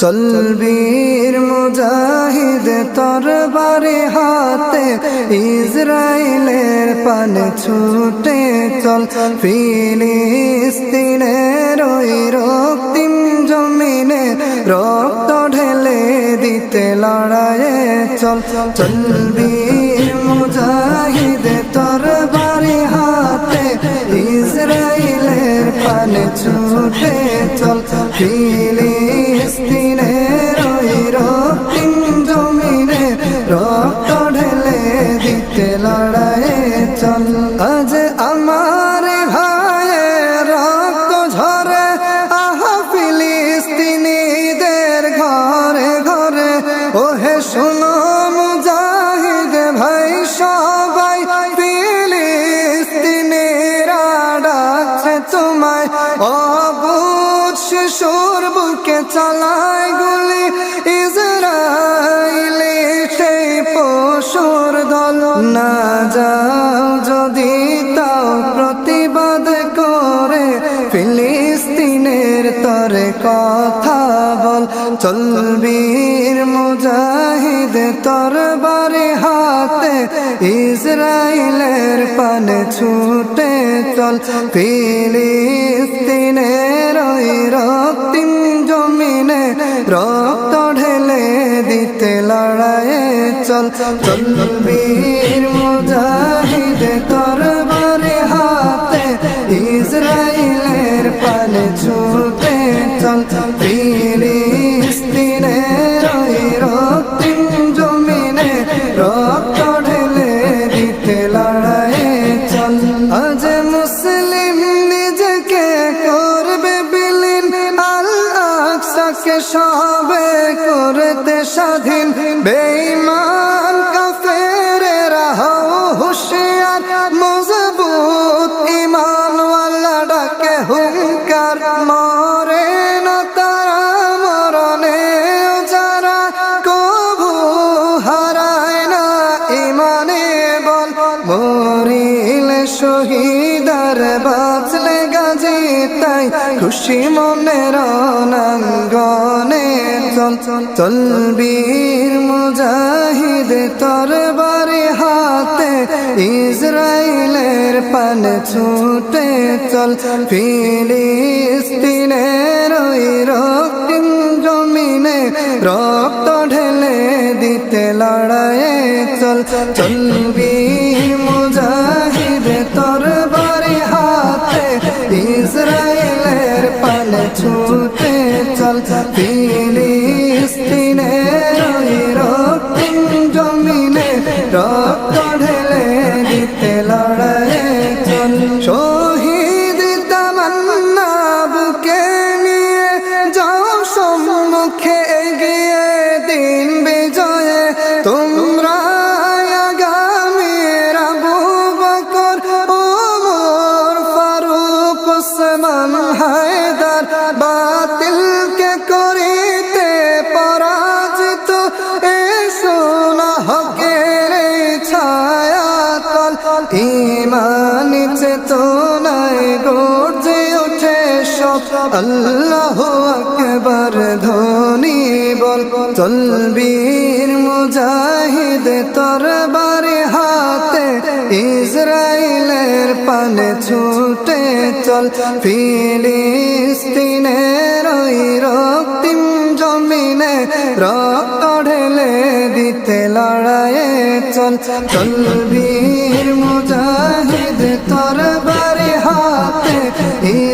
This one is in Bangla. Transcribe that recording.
চলবীর মুজাহিদ তরবারে হাতে ইসরায়েলের পানে ছুটে চল। ফিলিস্তিনের ওই রক্তিম জমিনে রক্ত ঢেলে দিতে লড়াইয়ে চল। চলবীর মুজাহিদ তরবারে হাতে ইসরায়েলের পানে চুহে চল ফিলিস্তিনের ওই অবুধ শিশুর বুকে চালায় গুলি ইসরায়েলি সেই পশুর দল। না যাও যদি তাও প্রতিবাদ করে, ফিলিস্তিনের তরে কথা বল। চলবীর মুজাহিদ তরবারে হাতে ইসরায়েলের পানে ছুটে চল। ফিলিস্তিনের ওই রক্তিম জমিনে রক্ত ঢেলে দিতে লড়াইয়ে চল। চলবীর মুজাহিদ তরবারে হাতে ইসরায়েলের পানে ছুটে মরিলে শহীদার বাঁচলে গাজী তাই খুশি মনের অনাঙ্গনে চল চল মুজাহিদ তরবারে হাতে ইসরায়েলের পান ছুটে চল, ফিলিস্তিনের রক্তিম জমিনে রক্ত ঢেলে দিতে লড়াইয়ে চল চলবীর মুজাহিদ তরবারে হাতে ইসরায়েলের পানে ছুটে চল ফিলিস্তিনের ইমান চেতনায় গর্জে ওঠে সব। আল্লাহ আকবার ধ্বনি বল। চলবীর মুজাহিদ তরবারে হাতে ইসরায়েলের পানে ছুটে চল। ফিলিস্তিনের ওই রক্তিম জমিনে রক্ত ঢেলে দিতে লড়াইয়ে চল। চলবীর হাতে